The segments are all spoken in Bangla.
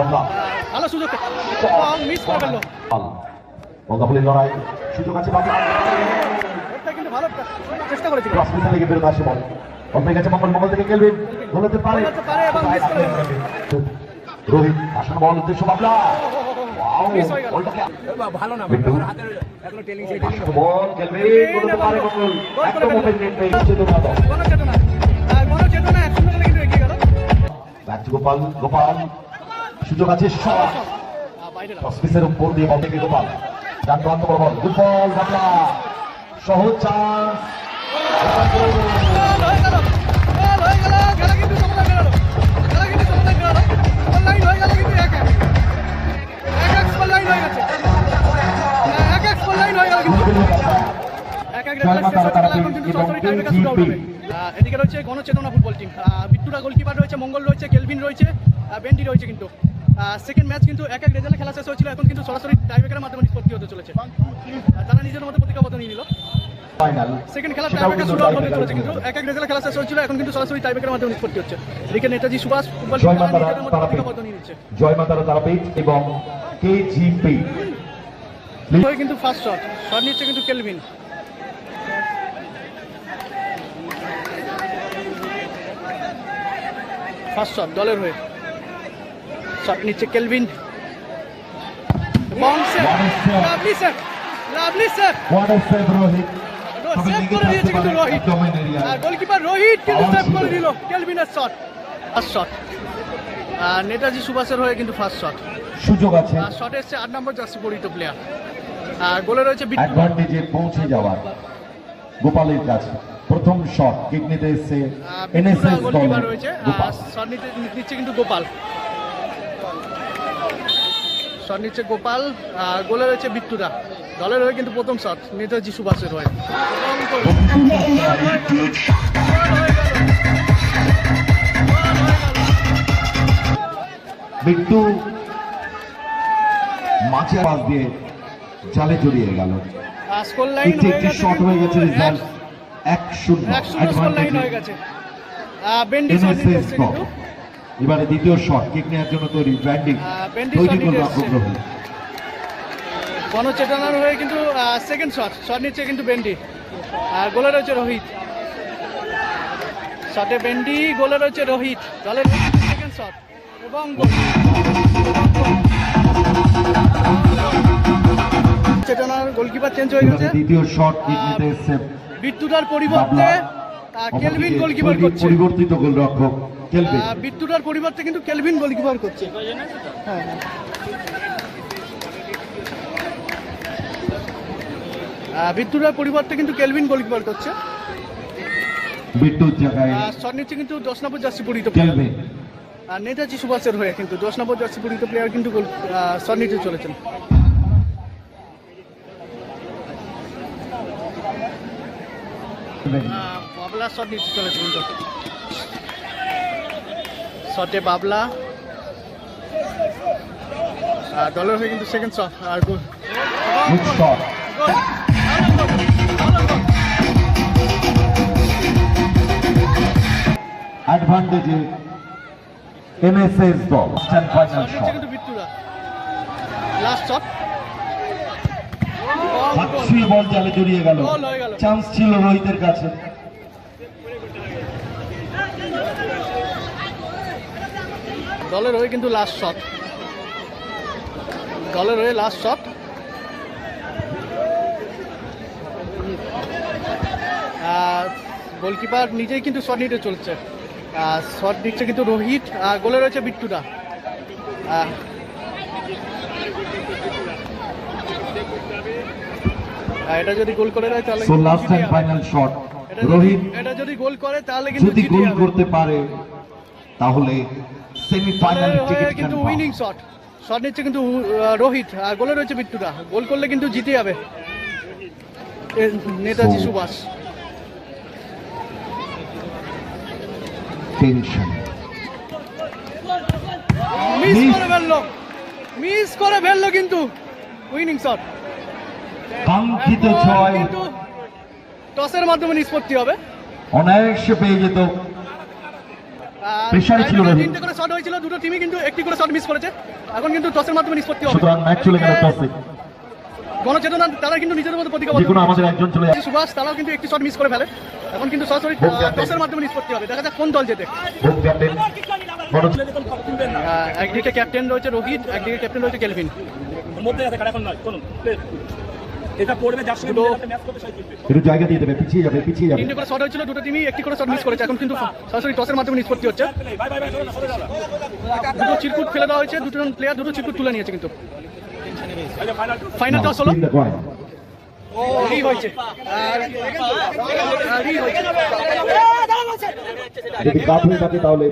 বাংলা ভালো সুযোগ মিস করে ফেলল। বঙ্গাবলীর লড়াই সুযোগ আছে বাংলা কিন্তু ভালো চেষ্টা করেছিল। ক্রস থেকে বেরোতে আসে বল। অল্পের কাছে মঙ্গল মঙ্গল থেকে খেলবেন গোলাতে পারে। রোহিত আসলে বল উদ্দেশ্য বাংলা ওয়াও Miss গেল। বলটাকে ভালো না বল খেলবে গোলাতে পারে মঙ্গল। একদম ওপেন নেট পেয়ে গোপাল গোপাল। সুযোগ আছে। অফিসের উপর দিয়ে বল থেকে গোপাল। ডান প্রান্ত বরাবর গুড বল বাংলা সহজ চান্স হয়ে হয়ে হয়ে এক এক জয় তারা এবং সরাসরি এদিকে রয়েছে গণচেতনা ফুটবল টিম বিট্টুরা গোলকিপার রয়েছে মঙ্গল রয়েছে কেলভিন রয়েছে বেন্ডি রয়েছে কিন্তু। সেকেন্ড ম্যাচ কিন্তু এক এক রেজাল্টে খেলা শেষ হয়েছিল এখন কিন্তু সরাসরি টাইব্রেকারের মাধ্যমে নিষ্পত্তি হতে চলেছে। তারা নিজের মধ্যে প্রতিজ্ঞাবদ্ধ নিয়ে নিল। সেকেন্ড খেলা টাইব্রেকার শুরু হতে চলেছে কিন্তু। এক এক রেজাল্টে খেলা শেষ হয়েছিল এখন কিন্তু সরাসরি টাইব্রেকারের মাধ্যমে নিষ্পত্তি হচ্ছে। এদিকে নেতাজি সুভাষ ফুটবল জয় তারাপীঠ। জয় তারাপীঠ এবং কেজিপি কিন্তু ফার্স্ট শট শট নিচ্ছে কিন্তু কেলভিন। ফার্স্ট শট দলের হয়ে। শট নিচ্ছে কেলভিন। বং save lovely save lovely save one save Rohit তবে সেভ লেগে করে দিয়েছে কিন্তু রোহিত আর গোলকিপার রোহিত কিন্তু সেভ করে দিল। কেলভিনের শট ফার্স্ট শট আর নেতাজি সুভাষের হয়ে কিন্তু ফার্স্ট শট সুযোগ আছে। আর শটে এসছে আট নম্বর জার্সি পরিহিত প্লেয়ার আর গোলে রয়েছে অ্যাডভান্টেজে পৌঁছে যাওয়ার। গোপালের কাছে। প্রথম শট কিক নিতে এসছে এনএসএস দল নিচ্ছে কিন্তু গোপাল। শট নিচ্ছে গোপাল। আর গোলে রয়েছে বিট্টুরা। দলের হয়ে কিন্তু প্রথম শট নেতাজি সুভাষের হয়ে। বিট্টু মাঝে পাস দিয়ে জালে জড়িয়ে গেল। একটি শট হয়ে গেছে রেজাল্ট এক শূন্য হয়ে এবারে দ্বিতীয় শট কিক নেওয়ার জন্য তৈরি ব্র্যান্ডিং। তৈরি করল। আগ্রহী। গণচেতনার হয়ে কিন্তু সেকেন্ড শট শট নিচ্ছে কিন্তু বেন্ডি আর গোলে রয়েছে রোহিত শটে বেন্ডি গোলে রয়েছে রোহিত দলের সেকেন্ড শট এবং গোল চেতনার গোলকিপার চেঞ্জ হয়ে গেছে। দ্বিতীয় শট কিক নিতে এসছে বিট্টুটার পরিবর্তে কেলভিন গোলকিপার করছে। পরিবর্তিত গোলরক্ষক কেলভিন। বিট্টুটার পরিবর্তে কিন্তু কেলভিন গোলকিপার করছে। হ্যাঁ হ্যাঁ। পরিবর্তে কিন্তু কেলভিন গোলকিপার করছে। বিট্টুর জায়গায় শট নিচ্ছে কিন্তু দশ নম্বর জার্সি পরিহিত কেলভিন। আর নেতাজি সুভাষের হয়ে কিন্তু দশ নম্বর জার্সি পরিহিত প্লেয়ার কিন্তু শট নিতে চলেছেন। বাবলা শট নিতে কিন্তু শটে বাবলা। আর দলের হয়ে কিন্তু সেকেন্ড শট আর গোল। অ্যাডভান্টেজে দল stand final shot last shot পাচ্ছি বল জালে জড়িয়ে গেল। চান্স ছিল রোহিতের কাছে। দলের হয়ে কিন্তু লাস্ট শট দলের হয়ে লাস্ট শট গোলকিপার নিজেই কিন্তু শট নিতে চলছে। শট নিচ্ছে কিন্তু রোহিত আর গোলে রয়েছে বিট্টুদা আহ, আর এটা যদি গোল করে দেয় তাহলে so last and final shot Rohit এটা যদি গোল করে তাহলে কিন্তু যদি গোল করতে পারে তাহলে সেমিফাইনাল টিকিট কিন্তু উইনিং শট শট নিচ্ছে কিন্তু রোহিত আর গোলে রয়েছে বিট্টুদা গোল করলে কিন্তু জিতে যাবে। নেতাজি সুভাষ। Tension miss. করে ফেলল। মিস করে ফেলল কিন্তু। উইনিং শট কাঙ্ক্ষিত কিন্তু টসের মাধ্যমে নিষ্পত্তি হবে। অনায়াসে পেয়ে যেত। প্রেসারে ছিল তিনটে করে শট হয়েছিল দুটো টিমই কিন্তু একটি করে শট মিস করেছে। এখন কিন্তু টসের মাধ্যমে নিষ্পত্তি হবে। সুতরাং ম্যাচ চলে গেল টসে। গণচেতনা তারা কিন্তু নিজেদের মধ্যে প্রতিজ্ঞা যে আমাদের একজন চলে যাচ্ছে সুভাষ তারাও কিন্তু একটি শট মিস করে ফেলে। এখন কিন্তু সরাসরি টসের মাধ্যমে নিষ্পত্তি হবে। দেখা যাক কোন দল জেতে। একদিকে ক্যাপ্টেন রয়েছে রোহিত একদিকে ক্যাপ্টেন রয়েছে কেলভিন। মধ্যে আছে এখন নয়? চলুন please। এটা পড়বে যার সঙ্গে দুটো- ম্যাচ করতে সেই একটু জায়গা দিয়ে দেবে পিছিয়ে যাবে পিছিয়ে যাবে। তিনটে করে শট হয়েছিল দুটো টিমই একটি করে শট মিস করেছে। এখন কিন্তু সরাসরি টসের মাধ্যমে নিষ্পত্তি হচ্ছে। বাই বাই বাই চলো না সরে যাও দুটো চিরকুট ফেলে দেওয়া হয়েছে দুটো প্লেয়ার দুটো চিরকুট তুলে নিয়েছে কিন্তু। ফাইনাল ফাইনাল টস হলো যদি কাপ হয়ে থাকে তাহলে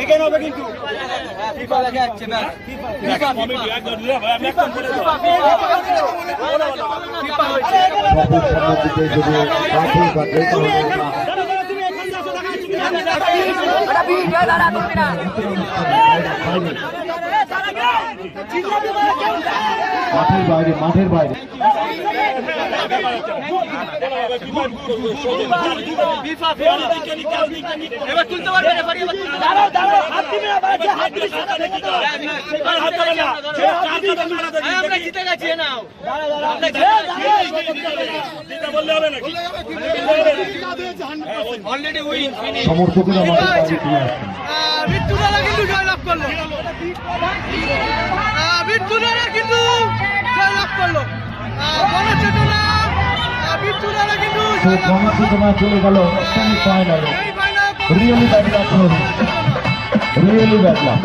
এগেন হবে কিন্তু কমিটি একদম আমি একদম বলে দেবো ফিফা হয়েছে সামনের দিকে যদি কাপ হয়ে থাকে তাহলে মাঠের বাইরে মাঠের বাইরে। আমরা জিতে গেছি নাও আসছেন বিট্টুদারা কিন্তু জয়লাভ করল। মৃত্যুদারা কিন্তু জয়লাভ করল। গণচেতনা কিন্তু। গণচেতনা চলে গেল ফাইনালে really bad luck really bad luck